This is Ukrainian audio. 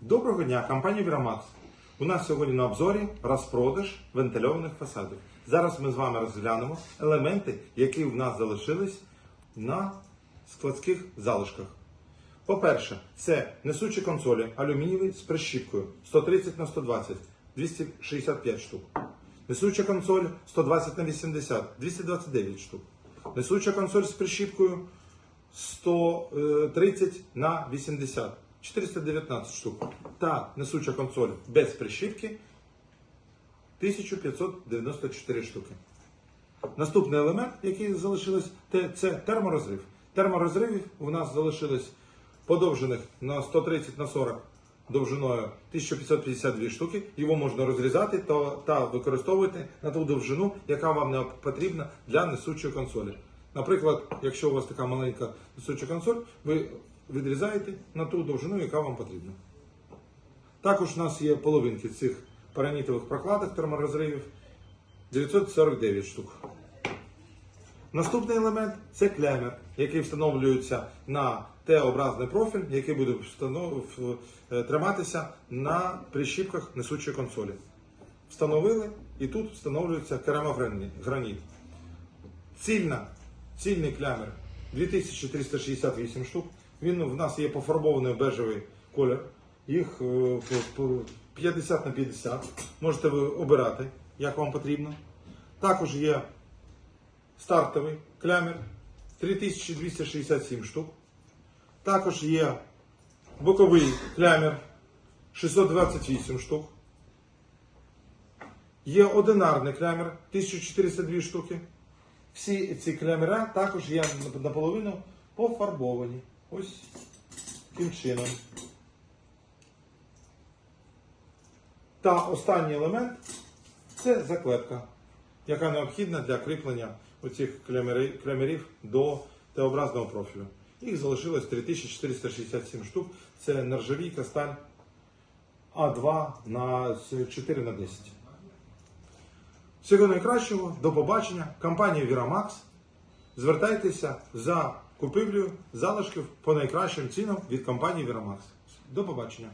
Доброго дня, компанія Вірамакс. У нас сьогодні на обзорі розпродаж вентильованих фасадів. Зараз ми з вами розглянемо елементи, які в нас залишились на складських залишках. По-перше, це несучі консолі алюмінієві з прищіпкою 130 на 120 265 штук. Несуча консоль 120 на 80 229 штук. Несуча консоль з прищіпкою 130 на 80 419 штук. Та несуча консоль без прищіпки 1594 штуки. Наступний елемент, який залишилось, це терморозрив. Терморозривів у нас залишилось подовжених на 130 на 40 довжиною 1552 штуки. Його можна розрізати та використовувати на ту довжину, яка вам не потрібна для несучої консолі. Наприклад, якщо у вас така маленька несуча консоль, ви відрізаєте на ту довжину, яка вам потрібна. Також у нас є половинки цих паранітових прокладок терморозривів 949 штук. Наступний елемент це клемер, який встановлюється на Т-образний профіль, який буде встанов- е, триматися на прищіпках несучої консолі. Встановили і тут встановлюється керамограніт. Цільна, цільний клямер 2368 штук. Він в нас є пофарбований бежевий колір. Їх е, по- по 50 на 50. Можете ви обирати, як вам потрібно. Також є стартовий клямер 3267 штук. Також є боковий клямер 628 штук. Є одинарний клямер 1402 штуки. Всі ці клямера також є наполовину пофарбовані. Ось таким чином. Та останній елемент це заклепка, яка необхідна для кріплення оцих клямерів до Т-образного профілю. Їх залишилось 3467 штук. Це нержавійка сталь А2 на 4 на 10. Всього найкращого, до побачення. Компанія Вірамакс. Звертайтеся за купівлею залишків по найкращим цінам від компанії Вірамакс. До побачення.